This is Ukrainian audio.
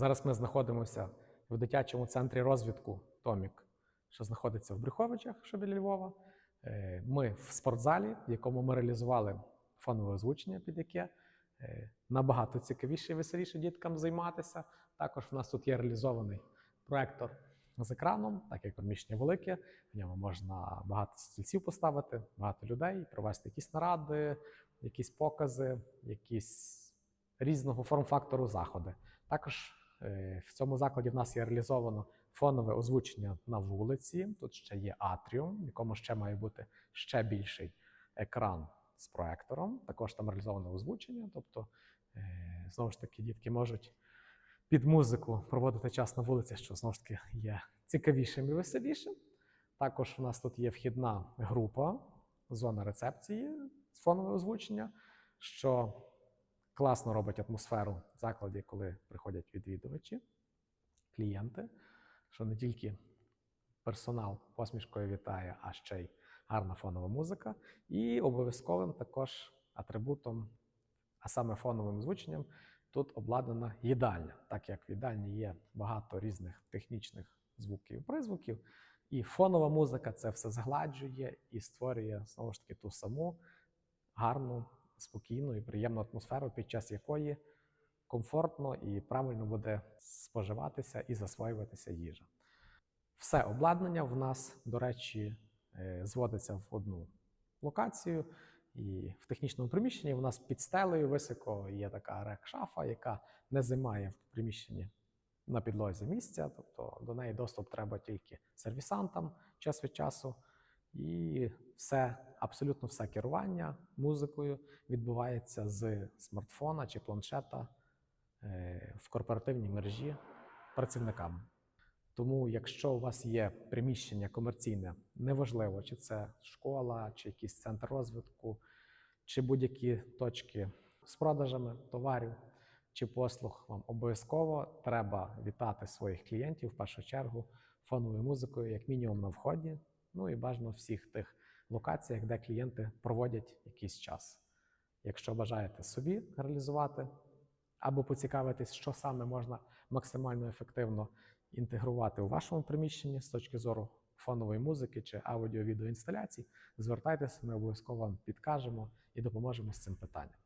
Зараз ми знаходимося в дитячому центрі розвитку Томік, що знаходиться в Брюховичах, що біля Львова. Е, Ми в спортзалі, в якому ми реалізували фонове озвучення, під яке е, набагато цікавіше і веселіше діткам займатися. Також в нас тут є реалізований проектор з екраном, так як приміщення велике, в ньому можна багато стільців поставити, багато людей, провести якісь наради, якісь покази, якісь різного форм-фактору заходи. Також в цьому закладі в нас є реалізовано фонове озвучення на вулиці. Тут ще є атріум, в якому ще має бути ще більший екран з проектором. Також там реалізоване озвучення. Тобто, е, знову ж таки, дітки можуть під музику проводити час на вулиці, що знову ж таки є цікавішим і веселішим. Також у нас тут є вхідна група, зона рецепції з фонове озвучення, що класно робить атмосферу в закладі, коли приходять відвідувачі, клієнти, що не тільки персонал посмішкою вітає, а ще й гарна фонова музика. І обов'язковим також атрибутом, а саме фоновим озвученням, тут обладнана їдальня, так як в їдальні є багато різних технічних звуків і призвуків. І фонова музика це все згладжує і створює знову ж таки ту саму гарну, спокійну і приємну атмосферу, під час якої комфортно і правильно буде споживатися і засвоюватися їжа. Все обладнання в нас, до речі, е, зводиться в одну локацію. І в технічному приміщенні у нас під стелею високо є така рек-шафа, яка не займає в приміщенні на підлозі місця. Тобто до неї доступ треба тільки сервісантам час від часу. І все, абсолютно все керування музикою відбувається з смартфона чи планшета е, в корпоративній мережі працівниками. Тому, якщо у вас є приміщення комерційне, неважливо, чи це школа, чи якийсь центр розвитку, чи будь-які точки з продажами товарів чи послуг, вам обов'язково треба вітати своїх клієнтів в першу чергу фоновою музикою, як мінімум на вході, ну і бажано всіх тих локаціях, де клієнти проводять якийсь час. Якщо бажаєте собі реалізувати або поцікавитись, що саме можна максимально ефективно інтегрувати у вашому приміщенні з точки зору фонової музики чи аудіо-відеоінсталяцій, звертайтеся, ми обов'язково вам підкажемо і допоможемо з цим питанням.